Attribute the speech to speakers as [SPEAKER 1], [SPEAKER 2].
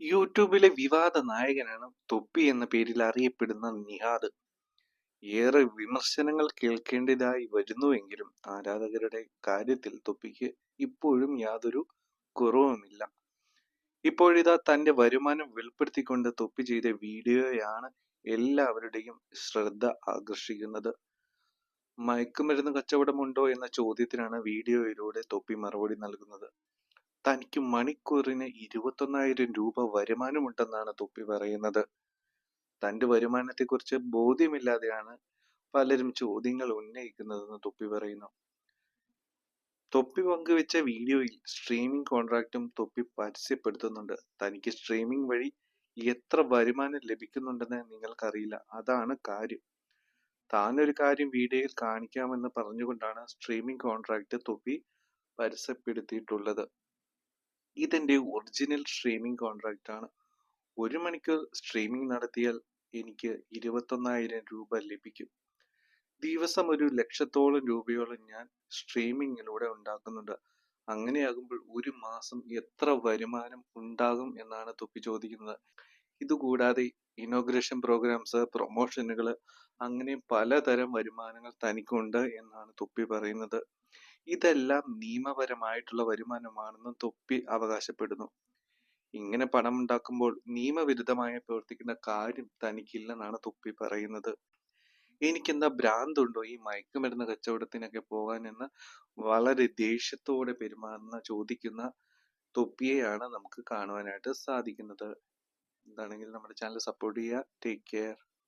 [SPEAKER 1] യൂട്യൂബിലെ വിവാദ നായകനാണ് തൊപ്പി എന്ന പേരിൽ അറിയപ്പെടുന്ന നിഹാദ്. ഏറെ വിമർശനങ്ങൾ കേൾക്കേണ്ടതായി വരുന്നുവെങ്കിലും ആരാധകരുടെ കാര്യത്തിൽ തൊപ്പിക്ക് ഇപ്പോഴും യാതൊരു കുറവുമില്ല. ഇപ്പോഴിതാ തന്റെ വരുമാനം വെളിപ്പെടുത്തിക്കൊണ്ട് തൊപ്പി ചെയ്ത വീഡിയോയാണ് എല്ലാവരുടെയും ശ്രദ്ധ ആകർഷിക്കുന്നത്. മയക്കുമരുന്ന് കച്ചവടമുണ്ടോ എന്ന ചോദ്യത്തിനാണ് വീഡിയോയിലൂടെ തൊപ്പി മറുപടി നൽകുന്നത്. തനിക്ക് മണിക്കൂറിന് ഇരുപത്തൊന്നായിരം രൂപ വരുമാനമുണ്ടെന്നാണ് തൊപ്പി പറയുന്നത്. തന്റെ വരുമാനത്തെക്കുറിച്ച് ബോധ്യമില്ലാതെയാണ് പലരും ചോദ്യങ്ങൾ ഉന്നയിക്കുന്നതെന്ന് തൊപ്പി പറയുന്നു. തൊപ്പി പങ്കുവെച്ച വീഡിയോയിൽ സ്ട്രീമിംഗ് കോൺട്രാക്റ്റും തൊപ്പി പരസ്യപ്പെടുത്തുന്നുണ്ട്. തനിക്ക് സ്ട്രീമിംഗ് വഴി എത്ര വരുമാനം ലഭിക്കുന്നുണ്ടെന്ന് നിങ്ങൾക്കറിയില്ല. അതാണ് കാര്യം. താനൊരു കാര്യം വീഡിയോയിൽ കാണിക്കാമെന്ന് പറഞ്ഞുകൊണ്ടാണ് സ്ട്രീമിംഗ് കോൺട്രാക്റ്റ് തൊപ്പി പരസ്യപ്പെടുത്തിയിട്ടുള്ളത്. ഇതെന്റെ ഒറിജിനൽ സ്ട്രീമിംഗ് ആണ് ഒരു മണിക്കൂർ സ്ട്രീമിംഗ് നടത്തിയാൽ എനിക്ക് ഇരുപത്തൊന്നായിരം രൂപ ലഭിക്കും. ദിവസം ഒരു ലക്ഷത്തോളം രൂപയോളം ഞാൻ സ്ട്രീമിങ്ങിലൂടെ ഉണ്ടാക്കുന്നുണ്ട്. അങ്ങനെയാകുമ്പോൾ ഒരു മാസം എത്ര വരുമാനം ഉണ്ടാകും എന്നാണ് തൊപ്പി ചോദിക്കുന്നത്. ഇതുകൂടാതെ ഇനോഗ്രേഷൻ പ്രോഗ്രാംസ്, പ്രൊമോഷനുകൾ അങ്ങനെ പലതരം വരുമാനങ്ങൾ തനിക്കുണ്ട് എന്നാണ് തൊപ്പി പറയുന്നത്. ഇതെല്ലാം നിയമപരമായിട്ടുള്ള വരുമാനമാണെന്ന് തൊപ്പി അവകാശപ്പെടുന്നു. ഇങ്ങനെ പണം ഉണ്ടാക്കുമ്പോൾ നിയമവിരുദ്ധമായി പ്രവർത്തിക്കുന്ന കാര്യം തനിക്കില്ലെന്നാണ് തൊപ്പി പറയുന്നത്. എനിക്കെന്താ ഭ്രാന്തുണ്ടോ ഈ മയക്കുമരുന്ന് കച്ചവടത്തിനൊക്കെ പോകാൻ എന്ന് വളരെ ദേഷ്യത്തോടെ പെരുമാറുന്ന ചോദിക്കുന്ന തൊപ്പിയെയാണ് നമുക്ക് കാണുവാനായിട്ട് സാധിക്കുന്നത്. എന്താണെങ്കിലും നമ്മുടെ ചാനൽ സപ്പോർട്ട് ചെയ്യുക. Take care.